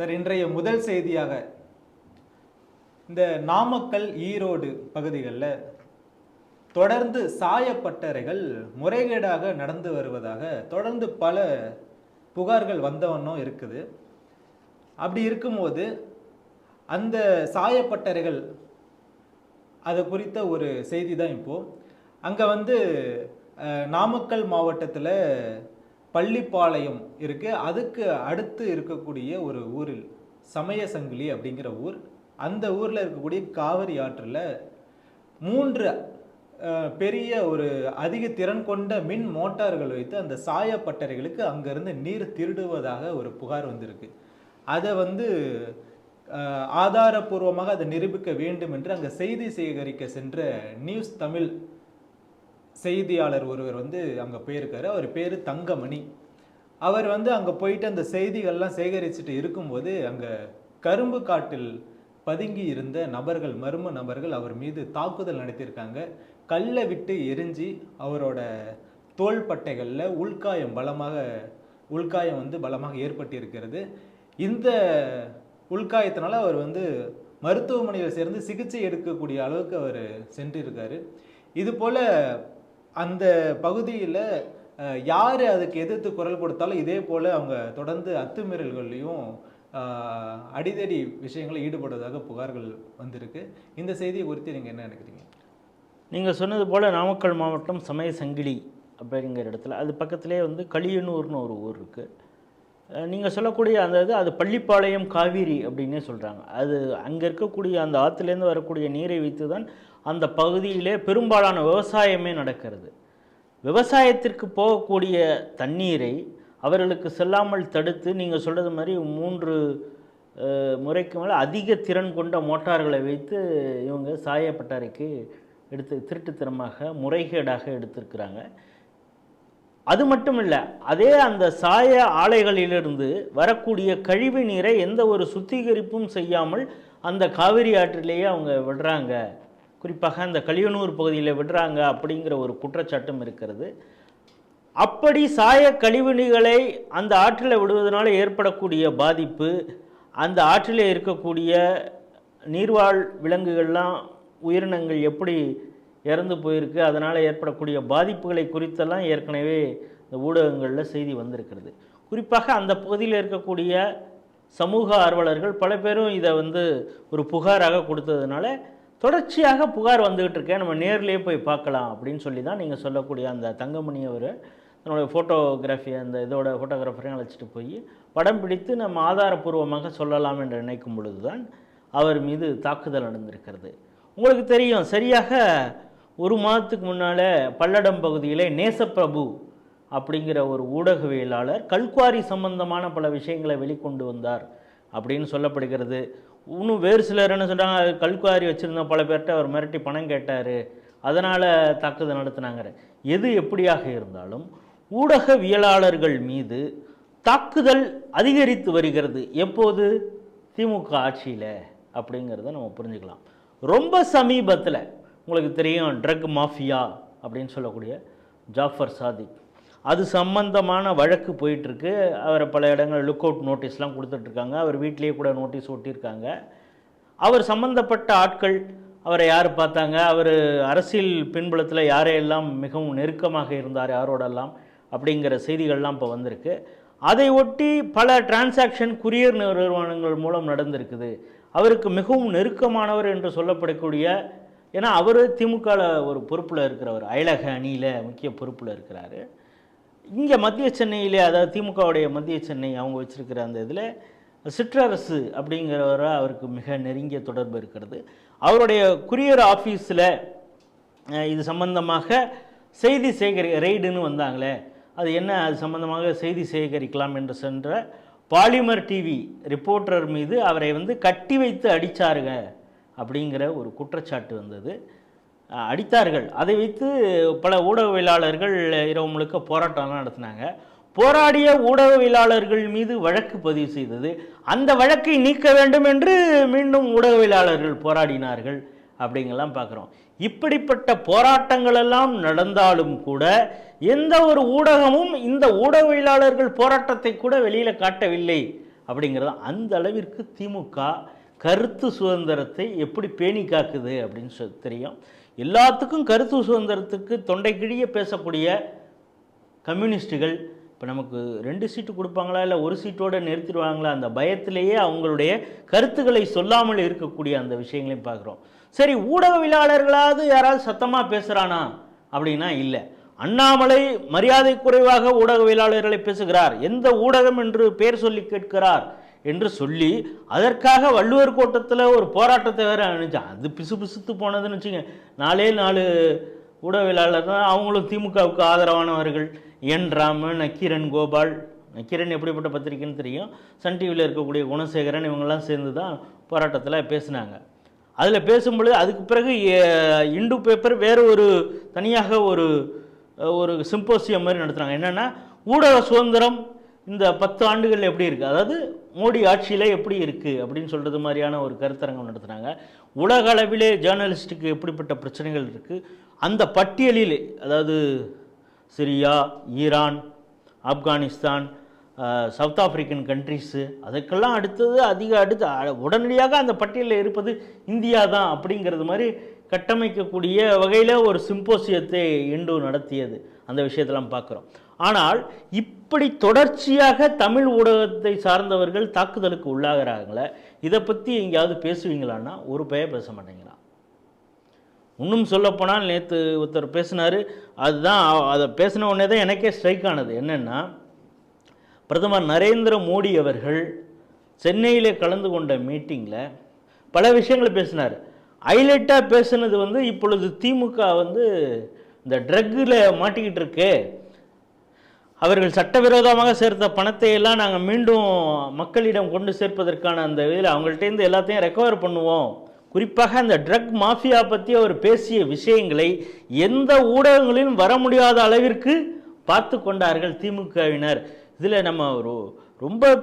Sir இன்றைய முதல் செய்தியாக இந்த நாமக்கல் ஈரோடு பகுதிகளில் தொடர்ந்து சாயப்பட்டறைகள் முறைகேடாக நடந்து வருவதாக தொடர்ந்து பல புகார்கள் வந்தவண்ணம் இருக்குது. அப்படி இருக்கும்போது அந்த சாயப்பட்டறைகள் அது குறித்த ஒரு செய்தி தான் இப்போது அங்கே வந்து நாமக்கல் மாவட்டத்தில் பள்ளிப்பாளையம் இருக்குது அதுக்கு அடுத்து இருக்கக்கூடிய ஒரு ஊரில் சமய சங்கிலி அப்படிங்கிற ஊர். அந்த ஊரில் இருக்கக்கூடிய காவிரி ஆற்றில் மூன்று பெரிய ஒரு அதிக திறன் கொண்ட மின் மோட்டார்கள் வைத்து அந்த சாயப்பட்டறைகளுக்கு அங்கேருந்து நீர் திருடுவதாக ஒரு புகார் வந்திருக்கு. அதை வந்து ஆதாரபூர்வமாக அதை நிரூபிக்க வேண்டும் என்று அங்கே செய்தி சேகரிக்க சென்ற நியூஸ் தமிழ் செய்தியாளர் ஒருவர் வந்து அங்கே போயிருக்காரு. அவர் பேர் தங்கமணி. அவர் வந்து அங்கே போயிட்டு அந்த செய்திகள்லாம் சேகரிச்சுட்டு இருக்கும்போது அங்கே கரும்பு காட்டில் பதுங்கி இருந்த நபர்கள் மர்ம நபர்கள் அவர் மீது தாக்குதல் நடத்தியிருக்காங்க. கல்லை விட்டு எரிஞ்சு அவரோட தோள்பட்டைகளில் உள்காயம் பலமாக உள்காயம் வந்து பலமாக ஏற்பட்டிருக்கிறது. இந்த உள்காயத்தினால அவர் வந்து மருத்துவமனையில் சேர்ந்து சிகிச்சை எடுக்கக்கூடிய அளவுக்கு அவர் சென்றிருக்காரு. இது போல அந்த பகுதியில் யார் அதுக்கு எதிர்த்து குரல் கொடுத்தாலும் இதே போல் அவங்க தொடர்ந்து அத்துமீறல்கள்லையும் அடிதடி விஷயங்களில் ஈடுபடுவதாக புகார்கள் வந்திருக்கு. இந்த செய்தியை குறித்து நீங்கள் என்ன நினைக்கிறீங்க? நீங்கள் சொன்னது போல் நாமக்கல் மாவட்டம் சமய சங்கிலி அப்படிங்கிற இடத்துல அது பக்கத்திலே வந்து களியனூர்னு ஒரு ஊர் இருக்குது நீங்கள் சொல்லக்கூடிய அந்த இது அது பள்ளிப்பாளையம் காவிரி அப்படின்னே சொல்கிறாங்க அது அங்கே இருக்கக்கூடிய அந்த ஆற்றுலேருந்து வரக்கூடிய நீரை வைத்து தான் அந்த பகுதியிலே பெரும்பாலான விவசாயமே நடக்கிறது. விவசாயத்திற்கு போகக்கூடிய தண்ணீரை அவர்களுக்கு செல்லாமல் தடுத்து நீங்கள் சொல்கிறது மாதிரி மூன்று முறைக்கு மேலே அதிக திறன் கொண்ட மோட்டார்களை வைத்து இவங்க சாயப்பட்டாரைக்கு எடுத்து திருட்டுத்தனமாக முறைகேடாக எடுத்திருக்கிறாங்க. அது மட்டும் இல்லை அதே அந்த சாய ஆலைகளிலிருந்து வரக்கூடிய கழிவு நீரை எந்த ஒரு சுத்திகரிப்பும் செய்யாமல் அந்த காவிரி ஆற்றிலேயே அவங்க விடுறாங்க. குறிப்பாக அந்த கலியனூர் பகுதியில் விடுறாங்க அப்படிங்கிற ஒரு குற்றச்சாட்டும் இருக்கிறது. அப்படி சாய கழிவுநீர்களை அந்த ஆற்றில் விடுவதனால் ஏற்படக்கூடிய பாதிப்பு அந்த ஆற்றில் இருக்கக்கூடிய நீர்வாழ் விலங்குகள்லாம் உயிரினங்கள் எப்படி இறந்து போயிருக்கு அதனால் ஏற்படக்கூடிய பாதிப்புகளை குறித்தெல்லாம் ஏற்கனவே இந்த ஊடகங்களில் செய்தி வந்திருக்கிறது. குறிப்பாக அந்த பகுதியில் இருக்கக்கூடிய சமூக ஆர்வலர்கள் பல பேரும் இதை வந்து ஒரு புகாராக கொடுத்ததுனால தொடர்ச்சியாக புகார் வந்துகிட்டு இருக்கேன் நம்ம நேர்லேயே போய் பார்க்கலாம் அப்படின்னு சொல்லி தான் நீங்கள் சொல்லக்கூடிய அந்த தங்கமணி அவர் தன்னுடைய ஃபோட்டோகிராஃபி அந்த இதோட ஃபோட்டோகிராஃபரையும் அழைச்சிட்டு போய் படம் பிடித்து நம்ம ஆதாரப்பூர்வமாக சொல்லலாம் என்று நினைக்கும் பொழுது தான் அவர் மீது தாக்குதல் நடந்திருக்கிறது. உங்களுக்கு தெரியும் சரியாக ஒரு மாதத்துக்கு முன்னால் பல்லடம் பகுதியிலே நேசப்பிரபு அப்படிங்கிற ஒரு ஊடகவியலாளர் கல்குவாரி சம்பந்தமான பல விஷயங்களை வெளிக்கொண்டு வந்தார் அப்படின்னு சொல்லப்படுகிறது. இன்னும் வேறு சிலர் என்ன சொல்கிறாங்க கல்குவாரி வச்சுருந்த பல பேர்கிட்ட அவர் மிரட்டி பணம் கேட்டார். அதனால் தாக்குதல் நடத்தினாங்க. எது எப்படியாக இருந்தாலும் ஊடகவியலாளர்கள் மீது தாக்குதல் அதிகரித்து வருகிறது. எப்போது? திமுக ஆட்சியில். அப்படிங்கிறத நம்ம புரிஞ்சுக்கலாம். ரொம்ப சமீபத்தில் உங்களுக்கு தெரியும் ட்ரக் மாஃபியா அப்படின்னு சொல்லக்கூடிய ஜாஃபர் சாதிக். அது சம்பந்தமான வழக்கு போயிட்டுருக்கு. அவரை பல இடங்கள் லுக் அவுட் நோட்டீஸ்லாம் கொடுத்துட்ருக்காங்க. அவர் வீட்டிலேயே கூட நோட்டீஸ் ஒட்டியிருக்காங்க. அவர் சம்பந்தப்பட்ட ஆட்கள் அவரை யார் பார்த்தாங்க? அவர் அரசியல் பின்புலத்தில் யாரையெல்லாம் மிகவும் நெருக்கமாக இருந்தார் யாரோடெல்லாம் அப்படிங்கிற செய்திகள்லாம் இப்போ வந்திருக்கு. அதை ஒட்டி பல டிரான்சாக்ஷன் குரியர் நிறுவனங்கள் மூலம் நடந்திருக்குது. அவருக்கு மிகவும் நெருக்கமானவர் என்று சொல்லப்படக்கூடிய ஏன்னா அவர் திமுகவில் ஒரு பொறுப்பில் இருக்கிறவர். அயலக அணியில் முக்கிய பொறுப்பில் இருக்கிறாரு. இங்கே மத்திய சென்னையிலே அதாவது திமுகவுடைய மத்திய சென்னை அவங்க வச்சுருக்கிற அந்த இதில் சிற்றரசு அப்படிங்கிறவர அவருக்கு மிக நெருங்கிய தொடர்பு இருக்கிறது. அவருடைய குரியர் ஆஃபீஸில் இது சம்பந்தமாக செய்தி சேகரி ரெய்டுன்னு வந்தாங்களே அது என்ன அது சம்பந்தமாக செய்தி சேகரிக்கலாம் என்று சென்ற பாலிமர் டிவி ரிப்போர்ட்டர் மீது அவரை வந்து கட்டி வைத்து அடித்தாருங்க அப்படிங்கிற ஒரு குற்றச்சாட்டு வந்தது. அடித்தார்கள். அதை வைத்து பல ஊடகவியலாளர்கள் இரவு முழுக்க போராட்டம்லாம் நடத்தினாங்க. போராடிய ஊடகவியலாளர்கள் மீது வழக்கு பதிவு செய்தது. அந்த வழக்கை நீக்க வேண்டும் என்று மீண்டும் ஊடகவியலாளர்கள் போராடினார்கள் அப்படிங்கெல்லாம் பார்க்குறோம். இப்படிப்பட்ட போராட்டங்கள் எல்லாம் நடந்தாலும் கூட எந்த ஒரு ஊடகமும் இந்த ஊடகவியலாளர்கள் போராட்டத்தை கூட வெளியில் காட்டவில்லை அப்படிங்கிறது அந்த அளவிற்கு திமுக கருத்து சுதந்திரத்தை எப்படி பேணி காக்குது அப்படின்னு சொல்லி தெரியும். எல்லாத்துக்கும் கருத்து சுதந்திரத்துக்கு தொண்டை கிழிய பேசக்கூடிய கம்யூனிஸ்ட்டுகள் இப்போ நமக்கு ரெண்டு சீட்டு கொடுப்பாங்களா இல்லை ஒரு சீட்டோடு நிறுத்திடுவாங்களா அந்த பயத்திலேயே அவங்களுடைய கருத்துக்களை சொல்லாமல் இருக்கக்கூடிய அந்த விஷயங்களையும் பார்க்குறோம். சரி ஊடகவியலாளர்களாவது யாராவது சத்தமாக பேசுகிறானா அப்படின்னா இல்லை. அண்ணாமலை மரியாதை குறைவாக ஊடகவியலாளர்களை பேசுகிறார். எந்த ஊடகம் என்று பெயர் சொல்லி கேட்கிறார்? என்று சொல்லி அதற்காக வள்ளுவர் கோட்டத்தில் ஒரு போராட்டத்தை வேறு அணிச்சான் அது பிசு பிசுத்து போனதுன்னு வச்சுங்க நாலே நாலு ஊடகவியலாளர் தான் அவங்களும் திமுகவுக்கு ஆதரவானவர்கள். என் ராமன் நக்கீரன் கோபால். நக்கீரன் எப்படிப்பட்ட பத்திரிக்கைன்னு தெரியும். சன் டிவியில் இருக்கக்கூடிய குணசேகரன் இவங்கெல்லாம் சேர்ந்து தான் போராட்டத்தில் பேசினாங்க. அதில் பேசும்பொழுது அதுக்கு பிறகு இண்டு பேப்பர் வேறு ஒரு தனியாக ஒரு ஒரு சிம்போசியம் மாதிரி நடத்துனாங்க என்னென்னா ஊடக சுதந்திரம் இந்த பத்து ஆண்டுகள் எப்படி இருக்குது அதாவது மோடி ஆட்சியில் எப்படி இருக்குது அப்படின்னு சொல்கிறது மாதிரியான ஒரு கருத்தரங்கம் நடத்துனாங்க. உலக அளவிலே ஜேர்னலிஸ்ட்டுக்கு எப்படிப்பட்ட பிரச்சனைகள் இருக்குது அந்த பட்டியலில் அதாவது Syria Iran Afghanistan south African countries அதுக்கெல்லாம் அடுத்தது அதிக அடுத்து உடனடியாக அந்த பட்டியலில் இருப்பது இந்தியா தான் அப்படிங்கிறது மாதிரி கட்டமைக்கக்கூடிய வகையில் ஒரு சிம்போசியத்தை இண்டு நடத்தியது. அந்த விஷயத்தெல்லாம் பார்க்குறோம். ஆனால் இப்படி தொடர்ச்சியாக தமிழ் ஊடகத்தை சார்ந்தவர்கள் தாக்குதலுக்கு உள்ளாகிறாங்களே இதை பற்றி எங்கேயாவது பேசுவீங்களான்னா ஒரு பெயர் பேச மாட்டேங்கிறான். இன்னும் சொல்லப்போனால் நேற்று ஒருத்தர் பேசினார். அதுதான் அதை பேசின உடனே தான் எனக்கே ஸ்ட்ரைக் ஆனது. என்னென்னா பிரதமர் நரேந்திர மோடி அவர்கள் சென்னையில் கலந்து கொண்ட மீட்டிங்கில் பல விஷயங்களை பேசினார். ஹைலைட்டாக பேசுனது வந்து இப்பொழுது திமுக வந்து இந்த ட்ரக்கில் மாட்டிக்கிட்டு இருக்கு. அவர்கள் சட்டவிரோதமாக சேர்த்த பணத்தை எல்லாம் நாங்கள் மீண்டும் மக்களிடம் கொண்டு சேர்ப்பதற்கான அந்த இதில் அவங்கள்ட்டேருந்து எல்லாத்தையும் ரெக்கவர் பண்ணுவோம். குறிப்பாக அந்த ட்ரக் மாஃபியா பற்றி அவர் பேசிய விஷயங்களை எந்த ஊடகங்களிலும் வர முடியாத அளவிற்கு பார்த்து கொண்டார்கள் திமுகவினர். இதில் நம்ம ஒரு ரொம்ப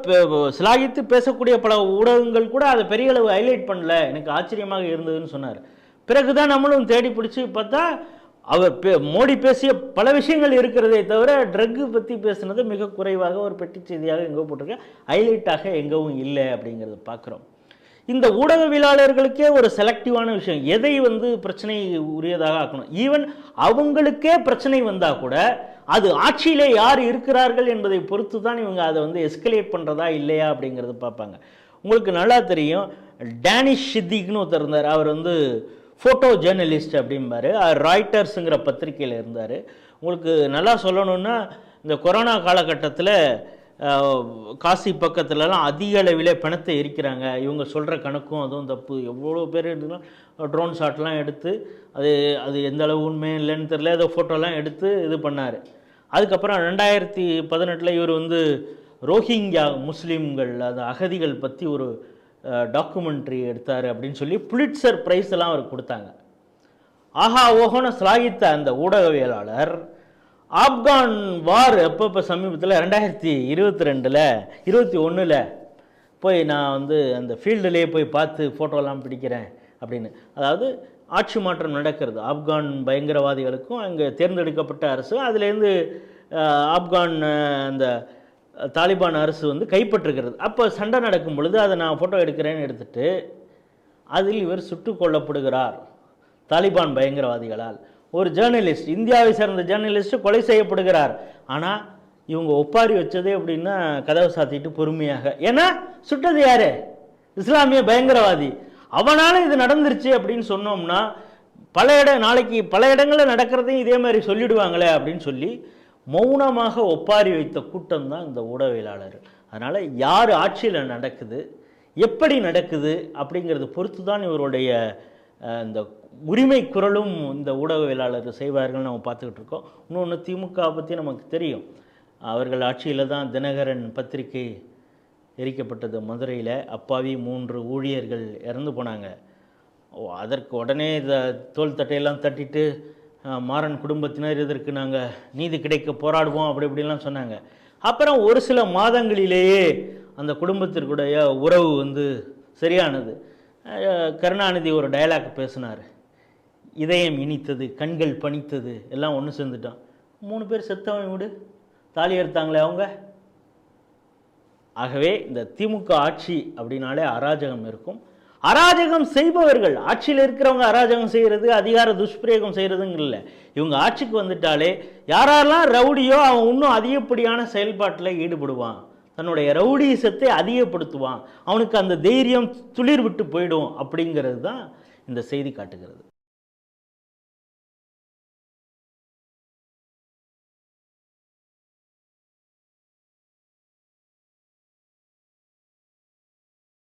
சிலாகித்து பேசக்கூடிய பல ஊடகங்கள் கூட அதை பெரிய அளவு ஹைலைட் பண்ணல. எனக்கு ஆச்சரியமாக இருந்ததுன்னு சொன்னார். பிறகுதான் நம்மளும் தேடி பிடிச்சி பார்த்தா அவர் பே- மோடி பேசிய பல விஷயங்கள் இருக்கிறதே தவிர ட்ரக்கு பற்றி பேசுனது மிக குறைவாக ஒரு பெட்டி செய்தியாக எங்கே போட்டிருக்க. ஹைலைட்டாக எங்கவும் இல்லை அப்படிங்கிறத பார்க்குறோம். இந்த ஊடகவியலாளர்களுக்கே ஒரு செலக்டிவான விஷயம். எதை வந்து பிரச்சனை உரியதாக ஆக்கணும்? ஈவன் அவங்களுக்கே பிரச்சனை வந்தால் கூட அது ஆட்சியிலே யார் இருக்கிறார்கள் என்பதை பொறுத்து தான் இவங்க அதை வந்து எஸ்கலேட் பண்ணுறதா இல்லையா அப்படிங்கிறது பார்ப்பாங்க. உங்களுக்கு நல்லா தெரியும் டேனிஷ் சித்திக்னு ஒருத்தர் இருந்தார். அவர் வந்து ஃபோட்டோ ஜேர்னலிஸ்ட் அப்படிம்பாரு ராய்ட்டர்ஸுங்கிற பத்திரிக்கையில் இருந்தார். உங்களுக்கு நல்லா சொல்லணும்னா இந்த கொரோனா காலகட்டத்தில் காசி பக்கத்துலலாம் அதிக அளவில் பணத்தை எரிக்கிறாங்க. இவங்க சொல்கிற கணக்கும் அதுவும் தப்பு. எவ்வளோ பேர் எடுத்துக்கலாம் ட்ரோன் ஷாட்லாம் எடுத்து அது அது எந்த அளவு உண்மை இல்லைன்னு தெரியல. ஏதோ ஃபோட்டோலாம் எடுத்து இது பண்ணார். அதுக்கப்புறம் ரெண்டாயிரத்தி பதினெட்டில் இவர் வந்து ரோஹிங்கியா முஸ்லீம்கள் அது அகதிகள் பற்றி ஒரு டாக்குமெண்ட்ரி எடுத்தார் அப்படின்னு சொல்லி புலிட்சர் ப்ரைஸ் எல்லாம் அவருக்கு கொடுத்தாங்க. ஆஹா ஓஹோன்னு சிலாகித்த அந்த ஊடகவியலாளர் ஆப்கான் வார் எப்போ இப்போ சமீபத்தில் ரெண்டாயிரத்தி இருபத்தி ரெண்டில் இருபத்தி ஒன்றில் போய் நான் வந்து அந்த ஃபீல்டுலேயே போய் பார்த்து ஃபோட்டோலாம் பிடிக்கிறேன் அப்படின்னு. அதாவது ஆட்சி மாற்றம் நடக்கிறது. ஆப்கான் பயங்கரவாதிகளுக்கும் அங்கே தேர்ந்தெடுக்கப்பட்ட அரசு அதுலேருந்து ஆப்கான் அந்த தாலிபான் அரசு வந்து கைப்பற்றுகிறது. அப்போ சண்டை நடக்கும் பொழுது அதை நான் ஃபோட்டோ எடுக்கிறேன்னு எடுத்துட்டு அதில் இவர் சுட்டு கொல்லப்படுகிறார். தாலிபான் பயங்கரவாதிகளால். ஒரு ஜேர்னலிஸ்ட் இந்தியாவை சேர்ந்த ஜேர்னலிஸ்ட் கொலை செய்யப்படுகிறார். ஆனால் இவங்க ஒப்பாரி வச்சதே அப்படின்னா கதவை சாத்திட்டு பொறுமையாக. ஏன்னா சுட்டது யாரு? இஸ்லாமிய பயங்கரவாதி. அவனால் இது நடந்துருச்சு அப்படின்னு சொன்னோம்னா பல இட நாளைக்கு பல இடங்களில் நடக்கிறதையும் இதே மாதிரி சொல்லிடுவாங்களே அப்படின்னு சொல்லி மௌனமாக ஒப்பாரி வைத்த கூட்டம் தான் இந்த ஊடகவியலாளர்கள். அதனால் யார் ஆட்சியில் நடக்குது எப்படி நடக்குது அப்படிங்கிறது பொறுத்து தான் இவருடைய இந்த உரிமை குரலும் இந்த ஊடகவியலாளர் செய்வார்கள் நம்ம பார்த்துக்கிட்டு இருக்கோம். இன்னொன்று திமுக பற்றி நமக்கு தெரியும். அவர்கள் ஆட்சியில் தான் தினகரன் பத்திரிகை எரிக்கப்பட்டது. மதுரையில் அப்பாவி மூன்று ஊழியர்கள் இறந்து போனாங்க. அதற்கு உடனே இந்த தோல் தட்டையெல்லாம் தட்டிட்டு மாறன் குடும்பத்தினர் இதற்கு நாங்கள் நீதி கிடைக்க போராடுவோம் அப்படி இப்படிலாம் சொன்னாங்க. அப்புறம் ஒரு சில மாதங்களிலேயே அந்த குடும்பத்திற்குடைய உறவு வந்து சரியானது. கருணாநிதி ஒரு டயலாக் பேசினார். இதயம் இனித்தது கண்கள் பணித்தது எல்லாம் ஒன்று சேர்ந்துட்டான். மூணு பேர் செத்தவன் விடு தாலி எடுத்தாங்களே அவங்க? ஆகவே இந்த திமுக ஆட்சி அப்படின்னாலே அராஜகம் இருக்கும். அராஜகம் செய்பவர்கள் ஆட்சியில் இருக்கிறவங்க அராஜகம் செய்கிறது அதிகார துஷ்பிரயோகம் செய்கிறதுங்க இல்லை. இவங்க ஆட்சிக்கு வந்துட்டாலே யாரெல்லாம் ரவுடியோ அவன் இன்னும் அதிகப்படியான செயல்பாட்டில் ஈடுபடுவான். தன்னுடைய ரவுடிசத்தை அதிகப்படுத்துவான். அவனுக்கு அந்த தைரியம் துளிர் விட்டு போயிடும் அப்படிங்கிறது தான் இந்த செய்தி காட்டுகிறது.